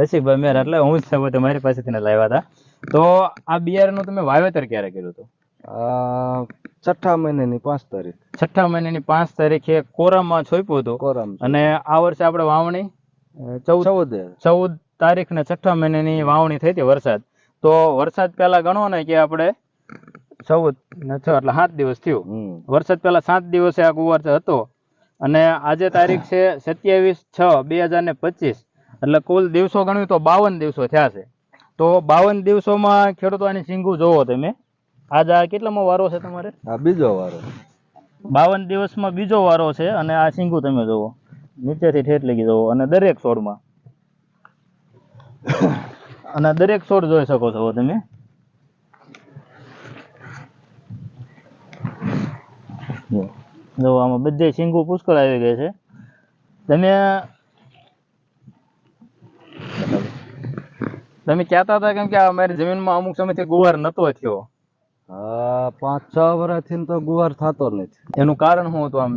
રસિકભાઈ મેર એટલે હું જ છું તમારી પાસેથી ને લાવ્યા હતા. તો આ બિયારણનું તમે વાવેતર ક્યારે કર્યું હતું? છઠ્ઠા મહિનાની પાંચ તારીખ. છઠ્ઠા મહિનાની પાંચ તારીખે કોરામાં છોપ્યું હતું. કોરામ અને આ વર્ષે આપણે વાવણી? ચૌદ. ચૌદ. તારીખ ને છઠ્ઠા મહિનાની વાવણી થઈ હતી વરસાદ. તો વરસાદ પહેલા ગણો ને કે આપણે ચૌદ ને છ એટલે સાત દિવસ થયું. વરસાદ પહેલા સાત દિવસે આ ગુવાર હતો. અને આજે તારીખ છે સત્યાવીસ છ બે હજાર ને પચીસ. એટલે કુલ દિવસો ગણ્યું તો બાવન દિવસો થયા છે. તો બાવન દિવસોમાં ખેડૂતો આની સિંગુ જોવો તમે. આજ આ કેટલામો વારો છે તમારે? બીજો વારો. બાવન દિવસમાં બીજો વારો છે અને આ સિંગુ તમે જોવો. નીચેથી ઠેઠ લગી જવો અને દરેક છોડમાં. અને દરેક છોડ જોઈ શકો છો તમે. જો આમાં બધે સિંગુ પુષ્કળ આવી ગઈ છે. તમે તમે કહેતા હતા કેમ કે અમારી જમીનમાં અમુક સમયથી ગુવાર નતો થયો. પાંચ છ વર્ષથી તો ગુવાર થતો નથી. એનું કારણ શું હતું આમ?